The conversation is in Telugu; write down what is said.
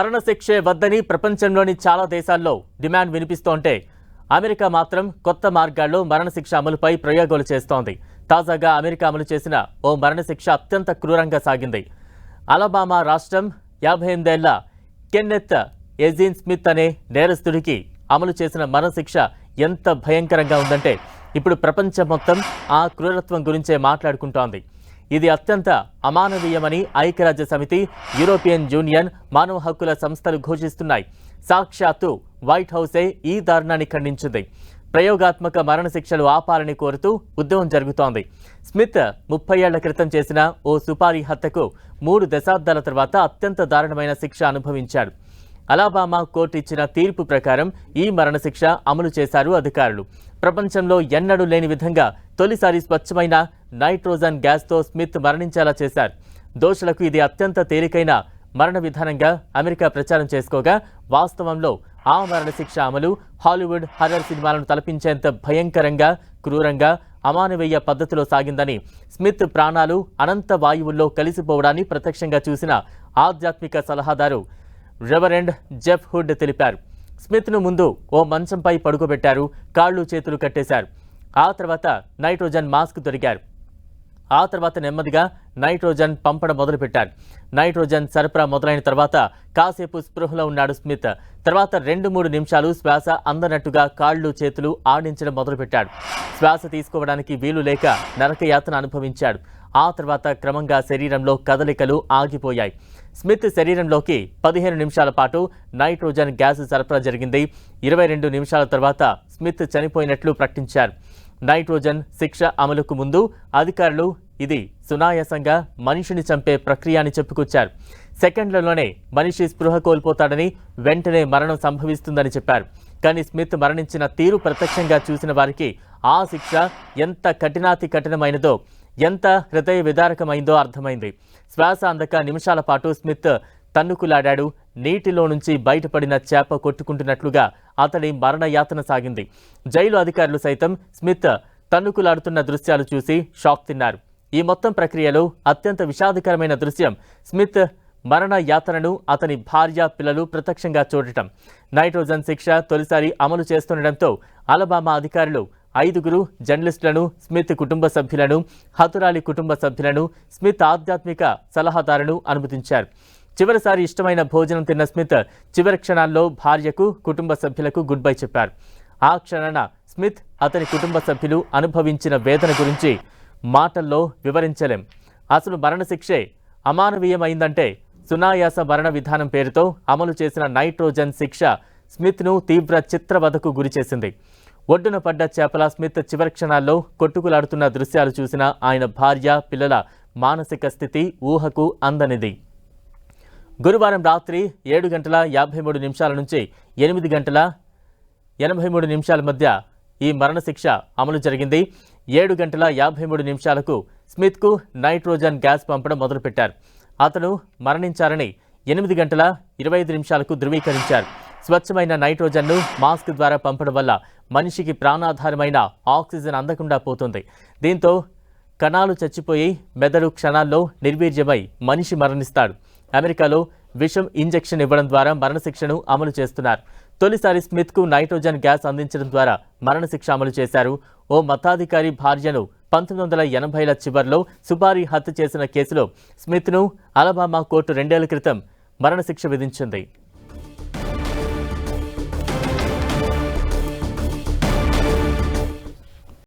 మరణశిక్షే వద్దని ప్రపంచంలోని చాలా దేశాల్లో డిమాండ్ వినిపిస్తోంటే అమెరికా మాత్రం కొత్త మార్గాల్లో మరణశిక్ష అమలుపై ప్రయోగాలు చేస్తోంది. తాజాగా అమెరికా అమలు చేసిన ఓ మరణశిక్ష అత్యంత క్రూరంగా సాగింది. అలబామా రాష్ట్రం యాభై ఎనిమిదేళ్ళ కెన్నెత్ ఎజిన్ స్మిత్ అనే నేరస్తుడికి అమలు చేసిన మరణశిక్ష ఎంత భయంకరంగా ఉందంటే ఇప్పుడు ప్రపంచం మొత్తం ఆ క్రూరత్వం గురించే మాట్లాడుకుంటోంది. ఇది అత్యంత అమానవీయమని ఐక్యరాజ్య సమితి యూరోపియన్ యూనియన్ మానవ హక్కుల సంస్థలు ఘోషిస్తున్నాయి. సాక్షాత్తు వైట్ హౌసే ఈ దారుణాన్ని ఖండించింది. ప్రయోగాత్మక మరణశిక్షలు ఆపాలని కోరుతూ ఉద్యమం జరుగుతోంది. స్మిత్ ముప్పై ఏళ్ళ క్రితం చేసిన ఓ సుపారీ హత్యకు మూడు దశాబ్దాల తర్వాత అత్యంత దారుణమైన శిక్ష అనుభవించాడు. అలాబామా కోర్టు ఇచ్చిన తీర్పు ప్రకారం ఈ మరణశిక్ష అమలు చేశారు అధికారులు. ప్రపంచంలో ఎన్నడూ లేని విధంగా తొలిసారి స్వచ్ఛమైన నైట్రోజన్ గ్యాస్తో స్మిత్ మరణించేలా చేశారు. దోషులకు ఇది అత్యంత తేలికైన మరణ విధానంగా అమెరికా ప్రచారం చేసుకోగా వాస్తవంలో ఆ మరణశిక్ష అమలు హాలీవుడ్ హర్రర్ సినిమాలను తలపించేంత భయంకరంగా క్రూరంగా అమానవీయ పద్ధతిలో సాగిందని స్మిత్ ప్రాణాలు అనంత వాయువుల్లో కలిసిపోవడాన్ని ప్రత్యక్షంగా చూసిన ఆధ్యాత్మిక సలహాదారు రెవరెండ్ జెఫ్ హుడ్ తెలిపారు. స్మిత్ను ముందు ఓ మంచంపై పడుకోబెట్టారు. కాళ్ళు చేతులు కట్టేశారు. ఆ తర్వాత నైట్రోజన్ మాస్క్ దొరికారు ఆ తర్వాత నెమ్మదిగా నైట్రోజన్ పంపడం మొదలుపెట్టారు. నైట్రోజన్ సరఫరా మొదలైన తర్వాత కాసేపు స్పృహలో ఉన్నాడు స్మిత్. తర్వాత రెండు మూడు నిమిషాలు శ్వాస అందనట్టుగా కాళ్ళు చేతులు ఆడించడం మొదలుపెట్టాడు. శ్వాస తీసుకోవడానికి వీలు లేక నరకయాతన అనుభవించాడు. ఆ తర్వాత క్రమంగా శరీరంలో కదలికలు ఆగిపోయాయి. స్మిత్ శరీరంలోకి పదిహేను నిమిషాల పాటు నైట్రోజన్ గ్యాస్ సరఫరా జరిగింది. ఇరవై రెండు నిమిషాల తర్వాత స్మిత్ చనిపోయినట్లు ప్రకటించారు. నైట్రోజన్ శిక్ష అమలుకు ముందు అధికారులు ఇది సునాయాసంగా మనిషిని చంపే ప్రక్రియ అని చెప్పుకొచ్చారు. సెకండ్లలోనే మనిషి స్పృహ కోల్పోతాడని వెంటనే మరణం సంభవిస్తుందని చెప్పారు. కానీ స్మిత్ మరణించిన తీరు ప్రత్యక్షంగా చూసిన వారికి ఆ శిక్ష ఎంత కఠినాతి కఠినమైనదో ఎంత హృదయ విదారకమైందో అర్థమైంది. శ్వాస అందక నిమిషాల పాటు స్మిత్ తన్నుకులాడాడు. నీటిలో నుంచి బయటపడిన చేప కొట్టుకుంటున్నట్లుగా అతడి మరణయాతన సాగింది. జైలు అధికారులు సైతం స్మిత్ తన్నుకులాడుతున్న దృశ్యాలు చూసి షాక్ తిన్నారు. ఈ మొత్తం ప్రక్రియలో అత్యంత విషాదకరమైన దృశ్యం స్మిత్ మరణ యాతనను అతని భార్య పిల్లలు ప్రత్యక్షంగా చూడటం. నైట్రోజన్ శిక్ష తొలిసారి అమలు చేస్తుండటంతో అలబామా అధికారులు ఐదుగురు జర్నలిస్టులను స్మిత్ కుటుంబ సభ్యులను హతురాలి కుటుంబ సభ్యులను స్మిత్ ఆధ్యాత్మిక సలహాదారును అనుమతించారు. చివరిసారి ఇష్టమైన భోజనం తిన్న స్మిత్ చివరి క్షణాల్లో భార్యకు కుటుంబ సభ్యులకు గుడ్ బై చెప్పారు. ఆ క్షణాన స్మిత్ అతని కుటుంబ సభ్యులు అనుభవించిన వేదన గురించి మాటల్లో వివరించలేం. అసలు మరణశిక్షే అమానవీయమైందంటే సునాయాస మరణ విధానం పేరుతో అమలు చేసిన నైట్రోజన్ శిక్ష స్మిత్ను తీవ్ర చిత్రవధకు గురిచేసింది ఒడ్డున పడ్డ చేపల స్మిత్ చివరి క్షణాల్లో కొట్టుకులాడుతున్న దృశ్యాలు చూసిన ఆయన భార్య పిల్లల మానసిక స్థితి ఊహకు అందనిది. గురువారం రాత్రి ఏడు గంటల యాభై మూడు నిమిషాల నుంచి ఎనిమిది గంటల ఎనభై మూడు నిమిషాల మధ్య ఈ మరణశిక్ష అమలు జరిగింది. ఏడు గంటల యాభై మూడు నిమిషాలకు స్మిత్కు నైట్రోజన్ గ్యాస్ పంపడం మొదలుపెట్టారు. అతను మరణించారని ఎనిమిది గంటల ఇరవై ఐదు నిమిషాలకు ధృవీకరించారు. స్వచ్ఛమైన నైట్రోజన్ను మాస్క్ ద్వారా పంపడం వల్ల మనిషికి ప్రాణాధారమైన ఆక్సిజన్ అందకుండా పోతుంది. దీంతో కణాలు చచ్చిపోయి మెదడు క్షణాల్లో నిర్వీర్యమై మనిషి మరణిస్తాడు. అమెరికాలో విషం ఇంజెక్షన్ ఇవ్వడం ద్వారా మరణశిక్షను అమలు చేస్తున్నారు. తొలిసారి స్మిత్కు నైట్రోజన్ గ్యాస్ అందించడం ద్వారా మరణశిక్ష అమలు చేశారు. ఓ మతాధికారి భార్యను పంతొమ్మిది వందల ఎనభైల చివర్లో సుపారీ హత్య చేసిన కేసులో స్మిత్ను అలబామా కోర్టు రెండేళ్ళ క్రితం మరణశిక్ష విధించింది.